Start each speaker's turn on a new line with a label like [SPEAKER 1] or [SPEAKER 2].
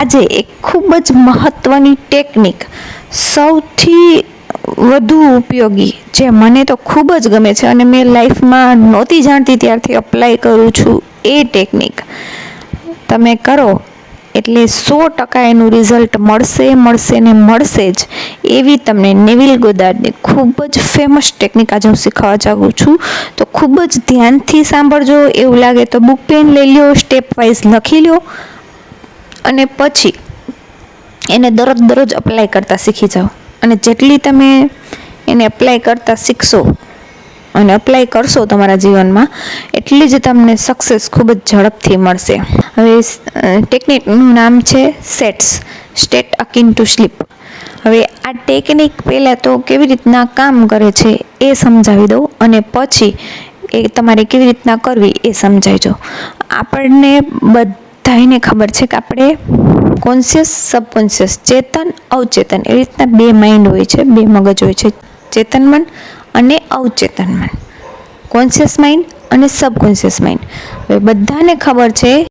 [SPEAKER 1] આજે એક ખૂબ જ મહત્ત્વની ટેકનિક સૌથી વધુ ઉપયોગી જે મને તો ખૂબ જ ગમે છે અને મેં લાઈફમાં નહોતી જાણતી ત્યારથી અપ્લાય કરું છું એ ટેકનિક. તમે કરો, એટલે સો ટકા એનું રિઝલ્ટ મળશે મળશે ને મળશે જ એવી તમને નેવિલ ગોદારની ખૂબ જ ફેમસ ટેકનિક આજે હું શીખવા જાઉં છું. તો ખૂબ જ ધ્યાનથી સાંભળજો, એવું લાગે તો બુક પેન લઈ લ્યો સ્ટેપ વાઇઝ લખી લ્યો. અને પછી એને દરરોજ દરરોજ અપ્લાય કરતાં શીખી જાઓ. અને જેટલી તમે એને અપ્લાય કરતાં શીખશો અને અપ્લાય કરશો તમારા જીવનમાં, એટલી જ તમને સક્સેસ ખૂબ જ ઝડપથી મળશે. હવે ટેકનિકનું નામ છે sets state akin to sleep હવે આ ટેકનિક પહેલાં તો કેવી રીતના કામ કરે છે એ સમજાવી દઉં અને પછી એ તમારે કેવી રીતના કરવી એ સમજાવજો આપણને બધાને ખબર છે કે આપણે કોન્શિયસ સબકોન્શિયસ ચેતન, અવચેતન એ રીતના બે માઇન્ડ હોય છે, બે મગજ હોય છે. ચેતન મન અને અવચેતન મન. કોન્શિયસ માઇન્ડ અને સબકોન્શિયસ માઇન્ડ હવે બધાને ખબર છે